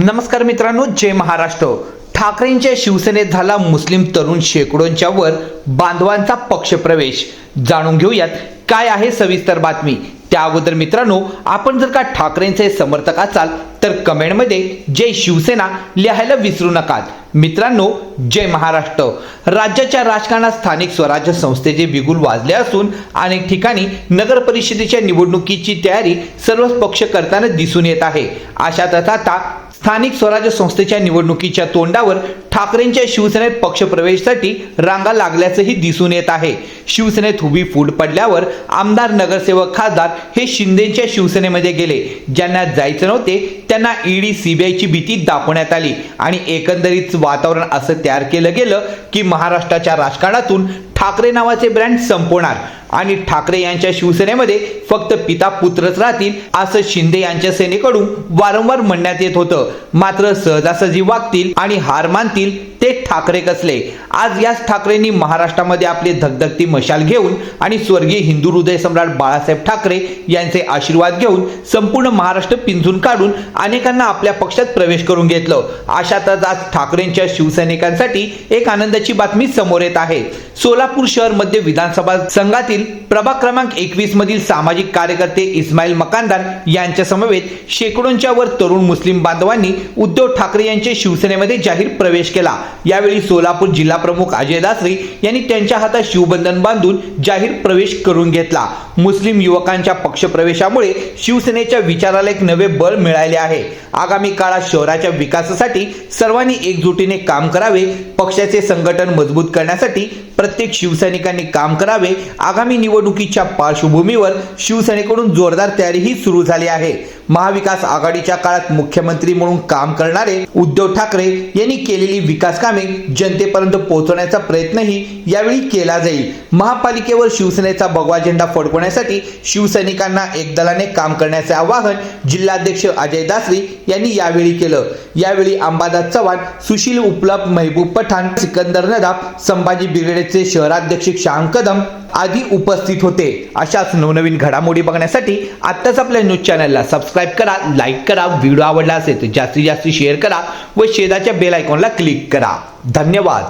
नमस्कार मित्रांनो जय महाराष्ट्र. ठाकरेंच्या शिवसेनेत झाला मुस्लिम तरुण शेकडोंच्या वर बांधवांचा पक्षप्रवेश. जाणून घेऊयात काय आहे सविस्तर बातमी. त्या अगोदर मित्रांनो आपण जर का ठाकरेंचे समर्थक असाल तर कमेंटमध्ये जय शिवसेना लिहायला विसरू नका मित्रांनो जय महाराष्ट्र. राज्याच्या राजकारणात स्थानिक स्वराज्य संस्थेचे बिगुल वाजले असून अनेक ठिकाणी नगर परिषदेच्या निवडणुकीची तयारी सर्वच पक्ष करताना दिसून येत आहे. अशातच आता स्थानिक स्वराज्य संस्थेच्या निवडणुकीच्या तोंडावर ठाकरेंच्या शिवसेनेत पक्षप्रवेशासाठी रांगा लागल्याचंही दिसून येत आहे. शिवसेनेत उभी फूट पडल्यावर आमदार नगरसेवक खासदार हे शिंदेच्या शिवसेनेमध्ये गेले. ज्यांना जायचं नव्हते त्यांना ईडी सीबीआयची भीती दाखवण्यात आली. आणि एकंदरीत वातावरण असं तयार केलं गेलं की महाराष्ट्राच्या राजकारणातून ठाकरे नावाचे ब्रँड संपवणार. आणि ठाकरे यांच्या शिवसेनेमध्ये फक्त पिता पुत्रच राहतील असं शिंदे यांच्या सेनेकडून वारंवार म्हणण्यात येत होतं. मात्र सहजासहजी वागतील आणि हार मानतील ते ठाकरे कसले? आज याच ठाकरेंनी महाराष्ट्रामध्ये आपली धगधगती मशाल घेऊन आणि स्वर्गीय हिंदू हृदय सम्राट बाळासाहेब ठाकरे यांचे आशीर्वाद घेऊन संपूर्ण महाराष्ट्र पिंजून काढून अनेकांना आपल्या पक्षात प्रवेश करून घेतलं. अशातच आज ठाकरेंच्या शिवसैनिकांसाठी एक आनंदाची बातमी समोर येत आहे. सोलापूर शहर मध्य विधानसभा संघातील प्रभाग क्रमांक एकवीस मधील सामाजिक कार्यकर्ते इस्माईल मकानदार यांच्या समवेत शेकडोंच्या वर तरुण मुस्लिम बांधवांनी उद्धव ठाकरे यांचे शिवसेनेमध्ये जाहीर प्रवेश केला. यावेळी सोलापूर जिल्हा प्रमुख अजय दासरी यांनी त्यांच्या हातात शिवबंधन बांधून जाहीर प्रवेश करून घेतला. मुस्लिम युवकांच्या पक्षप्रवेशामुळे शिवसेनेच्या विचाराला एक नवे बळ मिळाले आहे. आगामी काळात शहराच्या विकासासाठी सर्वांनी एकजुटीने काम करावे पक्षाचे संघटन मजबूत करण्यासाठी प्रत्येक शिवसैनिकांनी काम करावे. आगामी निवडणुकीच्या पार्श्वभूमीवर शिवसेनेकडून जोरदार तयारीही सुरू झाली आहे. महाविकास आघाडीच्या काळात मुख्यमंत्री म्हणून काम करणारे उद्धव ठाकरे यांनी केलेली विकास कामे जनतेपर्यंत पोहोचवण्याचा प्रयत्नही यावेळी केला जाईल. महापालिकेवर शिवसेनेचा भगवा झेंडा फडकवण्यासाठी शिवसैनिकांना एक दलाने काम करण्याचे आवाहन जिल्हाध्यक्ष अजय दासरी यांनी यावेळी केलं. यावेळी अंबादास चव्हाण सुशील उपलब्ध महबूब पठाण सिकंदर नदाब संभाजी ब्रिगेडचे शहराध्यक्ष श्याम कदम आदी उपस्थित होते. अशाच नवनवीन घडामोडी बघण्यासाठी आत्ताच आपल्या न्यूज चॅनलला सबस्क्राईब करा लाईक करा व्हिडिओ आवडला असेल तर जास्तीत जास्त शेअर करा व शेजाच्या बेल आयकॉनला क्लिक करा. धन्यवाद.